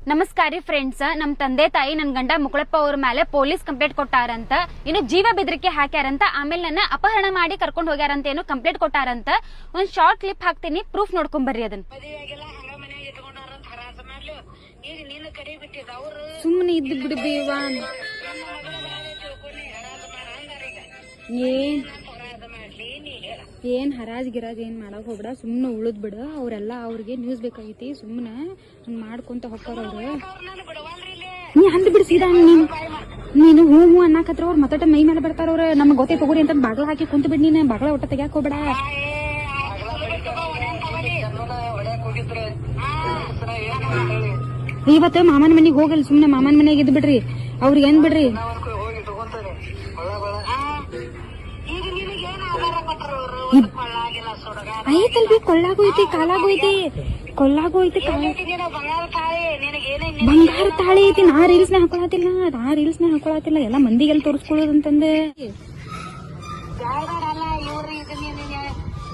ನಮಸ್ಕಾರ ಫ್ರೆಂಡ್ಸ್ ನಮ್ ತಂದೆ ತಾಯಿ ನನ್ ಗಂಡ ಮುಕುಳಪ್ಪ ಅವ್ರ ಮೇಲೆ ಪೊಲೀಸ್ ಕಂಪ್ಲೇಂಟ್ ಕೊಟ್ಟಾರಂತ ಇನ್ನು ಜೀವ ಬೆದರಿಕೆ ಹಾಕ್ಯಾರಂತ ಆಮೇಲೆ ನನ್ನ ಅಪಹರಣ ಮಾಡಿ ಕರ್ಕೊಂಡು ಹೋಗ್ಯಾರಂತ ಏನು ಕಂಪ್ಲೇಂಟ್ ಕೊಟ್ಟಾರಂತ ಒಂದ್ ಶಾರ್ಟ್ ಕ್ಲಿಪ್ ಹಾಕ್ತೀನಿ ಪ್ರೂಫ್ ನೋಡ್ಕೊಂಡ್ ಬರ್ರಿ ಅದನ್ನ. ಇದ್ ನಿನ್ನ ಸುಮ್ಮನೆ ಇದ್ದು ಬಿಡು ಬೇವ. ಏನ್ ಹರಾಜ್ ಗಿರಾಜ್ ಏನು ಮಾಡೋಕೆ ಹೋಗ್ಬೇಡ ಸುಮ್ಮನೆ ಉಳಿದ್ ಬಿಡು. ಅವರೆಲ್ಲ ಅವ್ರಿಗೆ ನ್ಯೂಸ್ ಬೇಕಾಗೈತಿ ಸುಮ್ಮನೆ ಹಂಗೆ ಮಾಡ್ಕೊಂತ ಹೋಗ್ತಾರ ನೀ ಅಂದ್ ಬಿಡು ಸೀದಾ, ನೀನು ನೀನು ಹೂ ಹೂ ಅನ್ನಕತ್ರ ಅವ್ರು ಮತ್ತೊಟ್ಟ ಮೈ ಮೇಲೆ ಬರ್ತಾರ ಅವ್ರು. ನಮ್ಗೆ ಗೊತ್ತೇ ತಗೋರಿ ಅಂತ ಬಾಗ್ಲ ಹಾಕಿ ಕುಂತ ಬಿಡ್ ನೀನು, ಬಾಗ್ಲ ಒಟ್ಟ ತೆಗ್ಯಾಕ್ ಹೋಗ್ಬೇಡ. ಇವತ್ತು ಮಾಮನ ಮನೆಗೆ ಹೋಗಲ್ಲ ಸುಮ್ಮನೆ ಮಾಮನ ಮನೆಗೆ ಇದ್ ಬಿಡ್ರಿ. ಅವ್ರಿಗೆ ಏನ್ ಬಿಡ್ರಿ? ಕಾಲಾಗೂ ಐತಿ ಕಾಲಾಗು ಐತಿ ಕಾಲ ಐತಿ ಬಂಗಾರ ತಾಳಿ ಐತಿ ನಾ ರೀಲ್ಸ್ನ ಹಾಕೊಳತಿಲ್ಲ ನಾ ರೀಲ್ಸ್ನ ಹಾಕೊಳತಿಲ್ಲ ಎಲ್ಲ ಮಂದಿಗೆಲ್ಲ ತೋರಿಸ್ಕೊಳ್ಳೋದಂತಂದೆ. ಈಗೆಲ್ಲಾ ನೋಡ್ಬೇ ಹೇಳಾತೀನಿ ನೀನು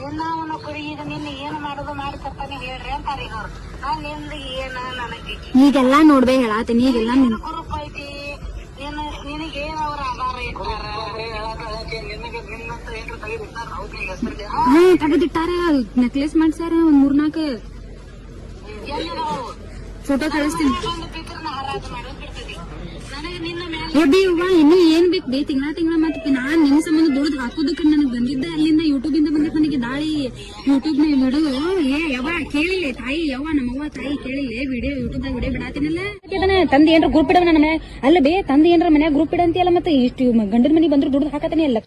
ನಿನ್ನವನ ಕುರಿ ಈಗ ನಿನ್ನ ಏನು ಮಾಡೋದು ಮಾಡಿ ತರ್ತಾನೆ ಹೇಳ್ರಿ ಅಂತಾರ ಈಗ ಅವ್ರು ನಾನ್ನಿಂದ ಏನ ನನಗೆ ಈಗೆಲ್ಲಾ ನೋಡ್ಬೇ ಹೇಳಾತೀನಿ ಈಗೆಲ್ಲ ನಿನ್ ಗ್ರೂಪ್ ಐತಿ ನಿನ್ನ ನಿನಗೆ ಏನ್ ಅವ್ರ ಆಧಾರ ಇಟ್ಟಾರ ಹಾ ತೆಗೆದಿಟ್ಟಾರ. ನೆಕ್ಲೆಸ್ ಮಾಡ್ಸ್ಯಾರ ಒಂದ್ ಮೂರ್ನಾಕ ಫೋಟೋ ಕಳಿಸ್ತೀನಿ. ಎಬಿ ಅವ್ವ ಇನ್ನು ಏನ್ ಬೇಕು? ಬೇ ತಿಂಗಳ ತಿಂಗಳ ಮತ್ತೆ ನಾನ್ ನಿನ್ ಸಂಬಂಧ ದುಡ್ದು ಹಾಕೋದಕ್ಕೆ ನನಗೆ ಬಂದಿದ್ದ. ಅಲ್ಲಿಂದ ಯೂಟ್ಯೂಬ್ ಇಂದ ಬಂದಿದ್ ನನಗೆ ದಾಳಿ ಯೂಟ್ಯೂಬ್ನ ವಿಡಿಯೋ ಏ ಯವ್ವ ಕೇಳಿಲ್ಲ ತಾಯಿ ಯವ್ವ ನಮ್ಮವ್ವ ತಾಯಿ ಕೇಳಿಲ್ಲ ವಿಡಿಯೋ ಯೂಟ್ಯೂಬ್ ದಾಗ ವಿಡಿಯೋ ಬಿಡಾತಿನಲ್ಲ. ತಂದೆ ಏನ್ರ ಗ್ರೂಪ್ ಇಡವ ನನ್ನ ಅಲ್ಲ ಬೇ ತಂದೆ ಏನ್ರ ಮನ್ಯಾಗ ಗ್ರೂಪ್ ಇಡಂತಿಯಲ್ಲ ಮತ್ತೆ ಇಷ್ಟು ಗಂಡನ ಮನೆ ಬಂದ್ರು ದುಡ್ದು ಹಾಕತಾನೆ ಅಲ್ಲ.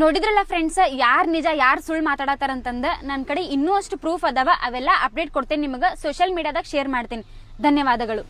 ನೋಡಿದ್ರಲ್ಲ ಫ್ರೆಂಡ್ಸ್ ಯಾರು ನಿಜ, ಯಾರು ಸುಳ್ಳು ಮಾತಾಡತ್ತಾರಂತಂದ ನನ್ನ ಕಡೆ ಇನ್ನೂ ಅಷ್ಟು ಪ್ರೂಫ್ ಅದಾವ, ಅವೆಲ್ಲ ಅಪ್ಡೇಟ್ ಕೊಡ್ತೇನೆ ನಿಮಗೆ ಸೋಷಿಯಲ್ ಮೀಡಿಯಾದಾಗ ಶೇರ್ ಮಾಡ್ತೀನಿ. ಧನ್ಯವಾದಗಳು.